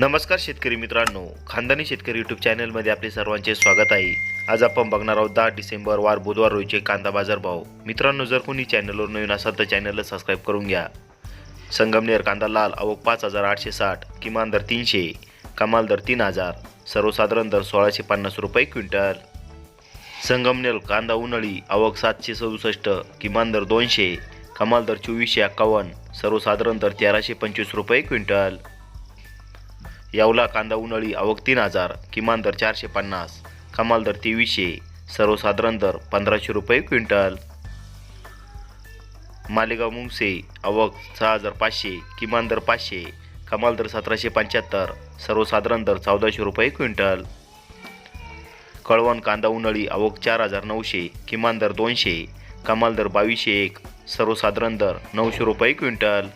नमस्कार शेतकरी मित्रांनो. खानदानी शेतकरी यूट्यूब चॅनलमध्ये आपले सर्वांचे स्वागत आहे. आज आपण बघणार आहोत दहा डिसेंबर वार बुधवार रोजचे कांदा बाजार भाव. मित्रांनो जर कोणी चॅनलवर नवीन असाल तर चॅनलला सबस्क्राईब करून घ्या. संगमनेर कांदा लाल आवक पाच हजार आठशे साठ किमान दर तीनशे कमाल दर तीन हजार सर्वसाधारण दर सोळाशे पन्नास रुपये क्विंटल. संगमनेर कांदा उन्हाळी आवक सातशे सदुसष्ट किमान दर दोनशे कमाल दर चोवीसशे एक्कावन्न सर्वसाधारण दर तेराशे पंचवीस रुपये क्विंटल. यावला कांदा उन्हाळी आवक तीन हजार किमान दर चारशे पन्नास कमाल दर तेवीसशे सर्वसाधारण दर पंधराशे रुपये क्विंटल. मालेगाव मुंगसे आवक सहा हजार पाचशे किमान दर पाचशे कमाल दर सतराशे पंच्याहत्तर सर्वसाधारण दर चौदाशे रुपये क्विंटल. कळवण कांदा उन्हाळी आवक चार हजार नऊशे किमान दर दोनशे कमाल दर बावीसशे एक सर्वसाधारण दर नऊशे रुपये क्विंटल.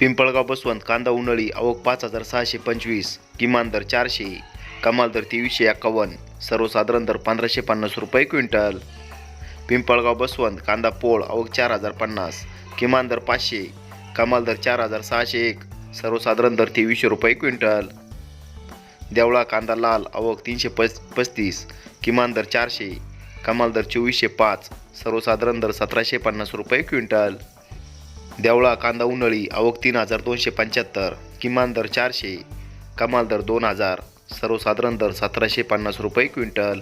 पिंपळगाव बसवंत कांदा उन्हाळी आवक पाच हजार सहाशे पंचवीस किमान दर चारशे कमाल दर तेवीसशे एक्कावन्न सर्वसाधारण दर पंधराशे पन्नास रुपये क्विंटल. पिंपळगाव बसवंत कांदा पोळ आवक चार हजार पन्नास किमान दर पाचशे कमाल दर चार हजार सहाशे एक सर्वसाधारण दर तेवीसशे रुपये क्विंटल. देवळा कांदा लाल आवक तीनशे पस पस्तीस किमान दर चारशे कमाल दर चोवीसशे पाच सर्वसाधारण दर सतराशे पन्नास रुपये क्विंटल. देवळा कांदा उन्हाळी आवक तीन हजार दोनशे पंच्याहत्तर किमान दर चारशे कमाल दर दोन हजार सर्वसाधारण दर सतराशे पन्नास रुपये क्विंटल.